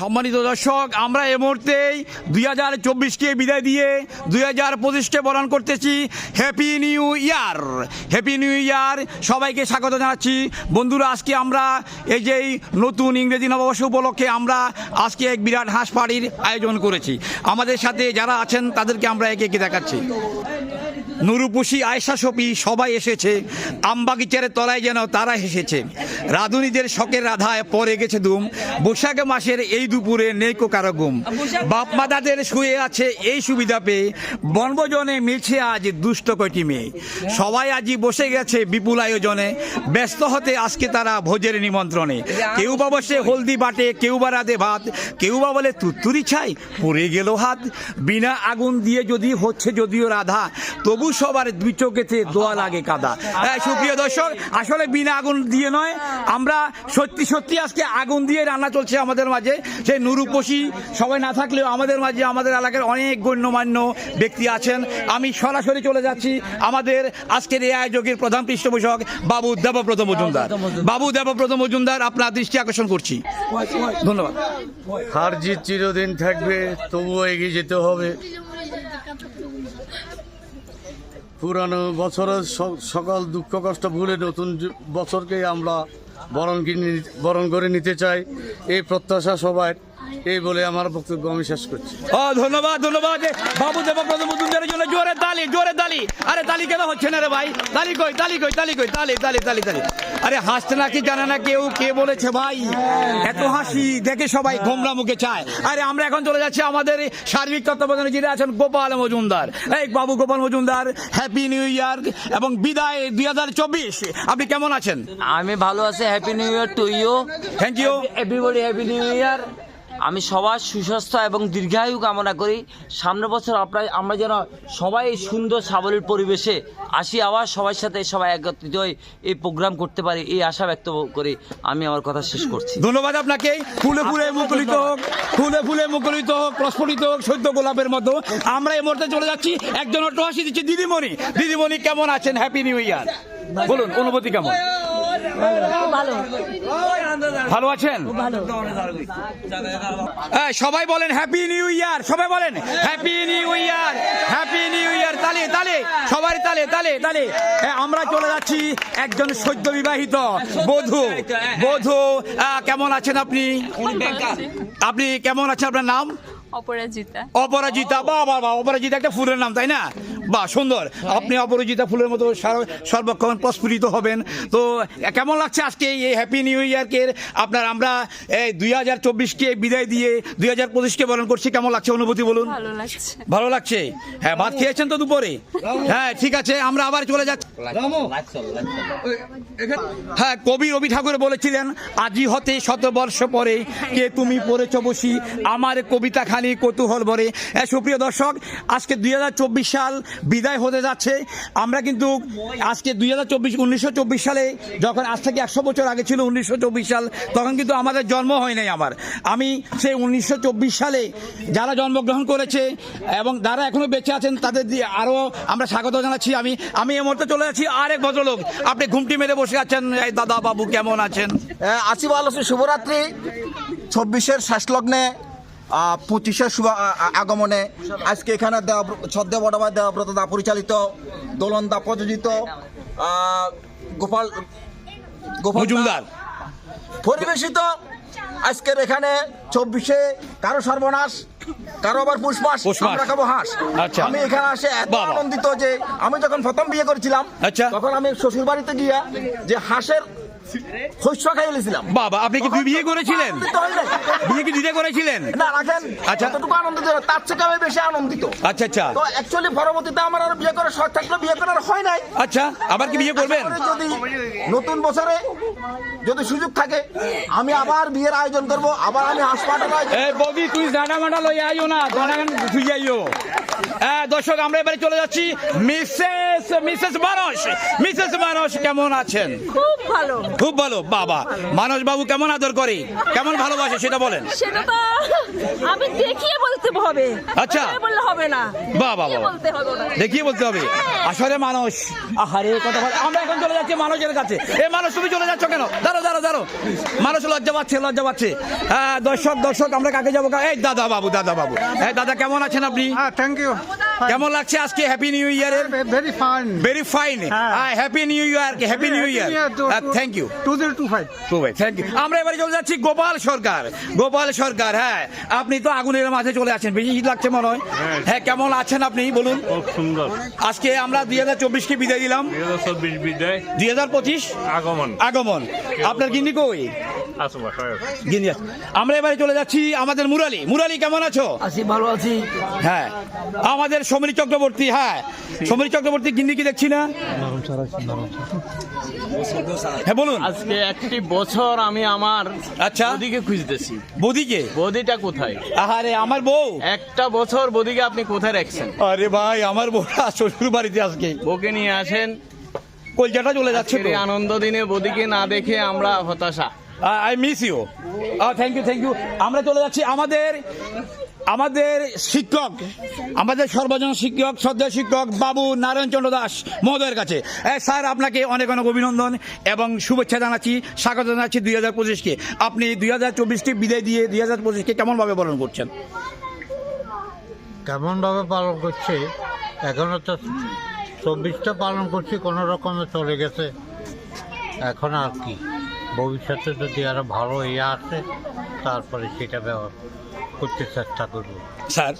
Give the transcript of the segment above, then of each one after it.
সম্মানিত দর্শক, আমরা এ মুহূর্তেই দুই হাজার চব্বিশকে বিদায় দিয়ে দুই হাজার পঁচিশকে বরণ করতেছি happy new year happy new year সবাইকে স্বাগত জানাচ্ছি। বন্ধুরা, আজকে আমরা এই যে এই নতুন ইংরেজি নববর্ষ উপলক্ষে আমরা আজকে এক বিরাট হাঁস পাড়ির আয়োজন করেছি। আমাদের সাথে যারা আছেন, তাদেরকে আমরা একে একে দেখাচ্ছি। নুরুপুষি আয়সা সপি সবাই এসেছে। আমবাগিচারের তলায় যেন তারা এসেছে। রাধুনীদের শখের রাধায় পরে গেছে দুম বৈশাখ মাসের এই দুপুরে নেই কো কারও ঘুম বাপ মাদাদের শুয়ে আছে এই সুবিধা পেয়ে বনভোজনে মিলছে আজ দুষ্ট কয়টি মেয়ে। সবাই আজই বসে গেছে বিপুল আয়োজনে। ব্যস্ত হতে আজকে তারা ভোজের নিমন্ত্রণে। কেউ বা বসে হলদি বাটে কেউ বা রাধে ভাত কেউ বা বলে তুত্তুরি ছাই পড়ে গেল হাত। বিনা আগুন দিয়ে যদি হচ্ছে যদিও রাধা তবু সবার দুই চোখেতে দোয়া লাগে কাদা। হ্যাঁ সুপ্রিয় দর্শক আসলে বিনা আগুন দিয়ে নয় আমরা সত্যি সত্যি আজকে আগুন দিয়ে রান্না চলছে আমাদের মাঝে। সেই নুরুপসি সবাই না থাকলেও আমাদের মাঝে আমাদের এলাকার অনেক গণ্যমান্য ব্যক্তি আছেন। আমি সরাসরি চলে যাচ্ছি আমাদের আজকের এই আয়োজকের প্রধান পৃষ্ঠপোষক বাবু দেবব্রত মজুমদার। বাবু দেবব্রত মজুমদার আপনার দৃষ্টি আকর্ষণ করছি। ধন্যবাদ। হার জিত চিরদিন থাকবে তবুও এগিয়ে যেতে হবে। পুরানো বছরের সকল দুঃখ, কষ্ট ভুলে নতুন বছরকে আমরা বরণ কিনে বরণ করে নিতে চাই। এই প্রত্যাশা সবাই, এই বলে আমার বক্তব্য আমি শেষ করছি। ও, ধন্যবাদ ধন্যবাদ। বাবু দেবব্রত মজুমদারের জন্য জোরে তালি জোরে তালি। আরে তালি কেন হচ্ছে না রে ভাই? তালি কই তালি কই তালি কই, তালি তালি তালি তালি। আরে হাসতে নাকি জানে না কেউ কে বলেছে ভাই? এত হাসি দেখে সবাই গোমরা মুখে চায়। আরে আমরা এখন চলে যাচ্ছি আমাদের সার্বিক তত্ত্বাবধানে। যিনি আছেন গোপাল মজুমদার। এই বাবু Gopal Majumdar happy new year এবং বিদায় দুই হাজার চব্বিশ। আপনি কেমন আছেন? আমি ভালো আছি happy new year to you thank you everybody happy new year আমি সবার সুস্বাস্থ্য এবং দীর্ঘায়ু কামনা করি। সামনের বছর আপনার আমরা যেন সবাই এই সুন্দর সাবলীল পরিবেশে আসি আবার সবার সাথে সবাই একত্রিত হয়ে এই প্রোগ্রাম করতে পারি এই আশা ব্যক্ত করে। আমি আমার কথা শেষ করছি। ধন্যবাদ আপনাকে। ফুলে ফুলে মুখরিত হোক ফুলে ফুলে মুখরিত হোক প্রস্ফুটিত হোক সদ্য গোলাপের মতো। আমরা এই মুহূর্তে চলে যাচ্ছি একজন অট্টহাসি দিচ্ছি দিদিমণি। দিদিমণি কেমন আছেন? হ্যাপি নিউ ইয়ার বলুন অনুভূতি কেমন? ভালো। ভালো আছেন? হ্যাঁ, সবাই বলেন হ্যাপি নিউ ইয়ার সবাই বলেন happy new year happy new year তালে তালে সবাই তালে তালে তালে। হ্যাঁ, আমরা চলে যাচ্ছি একজন সদ্য বিবাহিত বধূ। বধূ আহ, কেমন আছেন আপনি? আপনি কেমন আছেন আপনার নাম? অপরাজিতা। অপরাজিতা বা বাবা অপরাজিতা একটা ফুলের নাম তাই না? বাহ সুন্দর। আপনি অপরাজিতা ফুলের মতো সার- সর্বক্ষণ প্রস্ফুটিত হবেন। তো কেমন লাগছে আজকে এই হ্যাপি নিউ ইয়ারকে আপনার আমরা এই দুই হাজার চব্বিশকে বিদায় দিয়ে দুই হাজার পঁচিশকে বরণ করছি। কেমন লাগছে অনুভূতি বলুন? ভালো লাগছে। হ্যাঁ ভাত খেয়েছেন তো দুপুরে? হ্যাঁ ঠিক আছে আমরা আবার চলে যাচ্ছি। হ্যাঁ কবি রবি ঠাকুর বলেছিলেন আজি হতে শত বর্ষ পরে কে তুমি পড়েছ বসি আমার কবিতা খালি কৌতূহল ভরে। হ্যাঁ সুপ্রিয় দর্শক আজকে দুই হাজার চব্বিশ সাল বিদায় হতে যাচ্ছে। আমরা কিন্তু আজকে দুই হাজার চব্বিশ, উনিশশো সালে যখন আজ থেকে একশো বছর আগে ছিল উনিশশো চব্বিশ সাল, তখন কিন্তু আমাদের জন্ম হয় নাই আমার। আমি সেই উনিশশো চব্বিশ সালে যারা জন্মগ্রহণ করেছে এবং যারা এখনও বেঁচে আছেন, তাদের দিয়ে আরও আমরা স্বাগত জানাচ্ছি। আমি আমি এই মুহূর্তে চলে যাচ্ছি আরেক ভদ্রলোক। আপনি ঘুমটি মেরে বসে আছেন। এই দাদা বাবু কেমন আছেন? আছি ভালো শুভরাত্রি। চব্বিশের শেষ লগ্নে আ- আগমনে আজকে এখানে দেওয়া- ছদ্ম বড়ভাই দেবব্রত দা পরিচালিত দোলন দা প্রযোজিত গোপাল গোপাল পরিবেশিত আজকের এখানে চব্বিশে কারও সর্বনাশ কারও আবার পুষ্পাস। আমরা খাব হাঁস আচ্ছা। আমি এখানে আসে এত। আনন্দিত যে আমি যখন প্রথম বিয়ে করেছিলাম আচ্ছা। তখন আমি শ্বশুর বাড়িতে গিয়া যে হাঁসের শস্য খাইয়েছিলাম বাবা আপনি কি দুই বিয়ে করেছিলেন? বিয়ে কি করেছিলেন? না রাখেন আচ্ছা। তার থেকে আমি বেশি আনন্দিত। আচ্ছা আচ্ছা। তো অ্যাকচুয়ালি পরবর্তীতে আমার আর বিয়ে করার শখ থাকল বিয়ে করার হয় নাই। আচ্ছা আবার কি বিয়ে করবেন? যদি নতুন বছরে যদি সুযোগ থাকে আমি আবার বিয়ের আয়োজন করব আবার আমি হাসপাতাল আয়োজন এ বৌদি তুই জানা মাটা লই আইও না জানা তুই যাইও হ্যাঁ, দর্শক আমরা এবারে চলে যাচ্ছি। Mrs Mrs Manas Mrs Manas কেমন আছেন? খুব ভালো। খুব ভালো বাবা। মানস বাবু কেমন আদর করে? কেমন ভালোবাসে সেটা বলেন। সেটা তো আমি দেখিয়ে বলতে হবে। আচ্ছা। বললে হবে না। বাহ, বাহ, দেখিয়ে বলতে হবে ওটা। দেখিয়ে বলতে হবে। আসলে মানুষ আহারে কথা বলে আমরা এখন চলে যাচ্ছি মানুষের কাছে। এ মানুষ তুমি চলে যাচ্ছ কেন? দাঁড়ো দাঁড়ো দাঁড়ো মানুষ লজ্জা পাচ্ছে লজ্জা পাচ্ছে। হ্যাঁ দর্শক দর্শক আমরা কাকে যাব? কা- এই দাদা বাবু দাদা বাবু। হ্যাঁ দাদা কেমন আছেন আপনি? থ্যাংক ইউ কেমন লাগছে আজকে? হ্যাপি নিউ ইয়ারের ভেরি ফাইন ভেরি ফাইন হ্যাঁ। Happy new year happy new year thank you two zero two five to ভাই থ্যাংক ইউ আমরা এবারে চলে যাচ্ছি গোপাল সরকার। গোপাল সরকার হ্যাঁ। আপনি তো আগুনের মাঝে চলে আছেন। বেশি শীত লাগছে মনে হয়। হ্যাঁ। কেমন আছেন আপনি? বলুন। খুব সুন্দর। আজকে আমরা দুই হাজার চব্বিশকে বিদায় দিলাম। দুই হাজার পঁচিশ? আগমন। আগমন। আপনার গিন্নি কই? আমরা এবারে চলে যাচ্ছি আমাদের মুরালি। মুরালি কেমন আছো? আছি ভালো আছি। হ্যাঁ। আমাদের সমীর চক্রবর্তী হ্যাঁ। সমীর চক্রবর্তী গিন্নি কি দেখছি না? হ্যাঁ বলুন। আজকে একটি বছর আমি আমার আচ্ছা। বদিকে খুঁজতেছি। বৌদিকে? বদিটা কোথায়? আহারে আমার বউ। একটা বছর বদিকে আপনি কোথায় রাখছেন? আরে ভাই আমার বউটা শ্বশুর বাড়িতে আজকে। বউকে নিয়ে আসেন। কলজাটা চলে যাচ্ছে আনন্দ দিনে বদিকে না দেখে আমরা হতাশা। I miss you thank you thank you আমরা চলে যাচ্ছি আমাদের আমাদের শিক্ষক, আমাদের সর্বজন শিক্ষক শ্রদ্ধা শিক্ষক বাবু নারায়ণ চন্দ্র দাস মহোদয়ের কাছে। স্যার, আপনাকে অনেক অনেক অভিনন্দন এবং শুভেচ্ছা জানাচ্ছি, স্বাগত জানাচ্ছি দুই হাজার পঁচিশকে। আপনি দুই হাজার চব্বিশকে বিদায় দিয়ে দুই হাজার পঁচিশকে কেমনভাবে পালন করছেন? কেমনভাবে পালন করছি? এখনও তো চব্বিশটা পালন করছি, কোনো রকমে চলে গেছে। এখন আর কি? ভবিষ্যতে যদি আরও ভালো ইয়ে আসে তারপরে সেটা ব্যবহার করতে চেষ্টা করব স্যার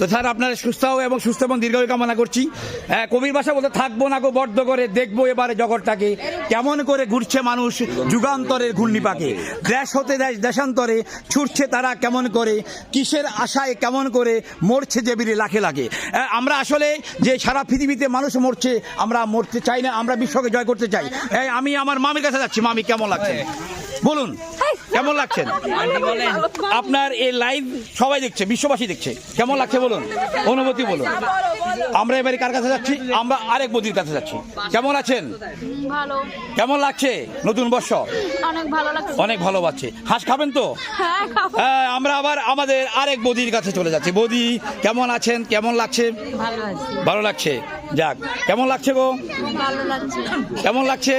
তো স্যার আপনার সুস্থ এবং সুস্থ এবং দীর্ঘায়ু কামনা করছি। হ্যাঁ, কবির ভাষা বলতে থাকব না গো বদ্ধ করে দেখব এবারে জগৎটাকে। কেমন করে ঘুরছে মানুষ যুগান্তরের ঘূর্ণিপাকে। দেশ হতে দেশ দেশান্তরে ছুটছে তারা কেমন করে কিসের আশায় কেমন করে মরছে যে বিড়ি লাখে লাখে। হ্যাঁ, আমরা আসলে যে সারা পৃথিবীতে মানুষ মরছে আমরা মরতে চাই না আমরা বিশ্বকে জয় করতে চাই। হ্যাঁ, আমি আমার মামির কাছে যাচ্ছি। মামি কেমন লাগছে? বলুন কেমন লাগছেন? আপনার এই লাইভ সবাই দেখছে বিশ্ববাসী দেখছে। কেমন লাগছে বলুন? অনুভূতি বলুন। আমরা এবারে কার কাছে যাচ্ছি? আমরা আরেক বদির কাছে যাচ্ছি। কেমন আছেন? ভালো। কেমন লাগছে নতুন বর্ষ? অনেক ভালো লাগছে। অনেক ভালো পাচ্ছে হাঁস খাবেন তো? হ্যাঁ হ্যাঁ, আমরা আবার আমাদের আরেক বদির কাছে চলে যাচ্ছি। বদি কেমন আছেন? কেমন লাগছে। ভালো লাগছে। যাক কেমন লাগছে গো? লাগছে। কেমন লাগছে?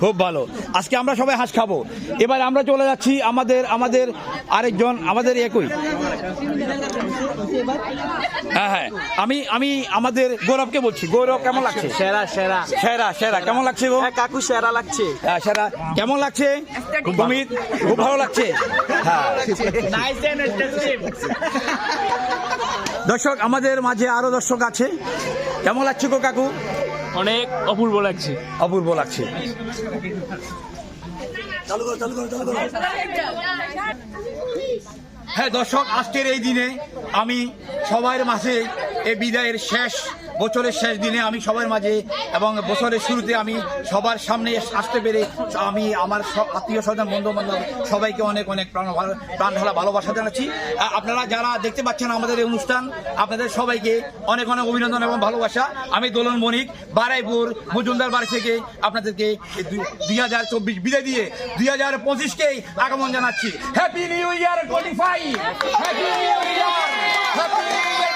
খুব ভালো। আজকে আমরা সবাই হাঁস খাব। এবার আমরা চলে যাচ্ছি আমাদের আমাদের আরেকজন আমাদের একই। হ্যাঁ হ্যাঁ। আমি আমি আমাদের গৌরবকে বলছি। গৌরব কেমন লাগছে? সেরা সেরা। সেরা সেরা। কেমন লাগছে গো? কাকু সেরা লাগছে। হ্যাঁ, সেরা। কেমন লাগছে? খুব ভালো লাগছে? হ্যাঁ দর্শক আমাদের মাঝে আরও দর্শক আছে। কেমন লাগছে গো কাকু? অনেক অপূর্ব লাগছে। অপূর্ব লাগছে। হ্যাঁ দর্শক আজকের এই দিনে আমি সবার মাঝে এই বিদায়ের শেষ বছরের শেষ দিনে আমি সবার মাঝে এবং বছরের শুরুতে আমি সবার সামনে আসতে পেরে আমি আমার আত্মীয় স্বজন বন্ধু বান্ধব সবাইকে অনেক অনেক প্রাণ প্রাণ ঢালা ভালোবাসা জানাচ্ছি। আপনারা যারা দেখতে পাচ্ছেন আমাদের এই অনুষ্ঠান, আপনাদের সবাইকে অনেক অনেক অভিনন্দন এবং ভালোবাসা। আমি দোলন মনিক, বারাইপুর, মজুমদার বাড়ি থেকে আপনাদেরকে দুই হাজার চব্বিশ বিদায় দিয়ে দুই হাজার পঁচিশকেই আগমন জানাচ্ছি। Happy new year five happy new year happy new year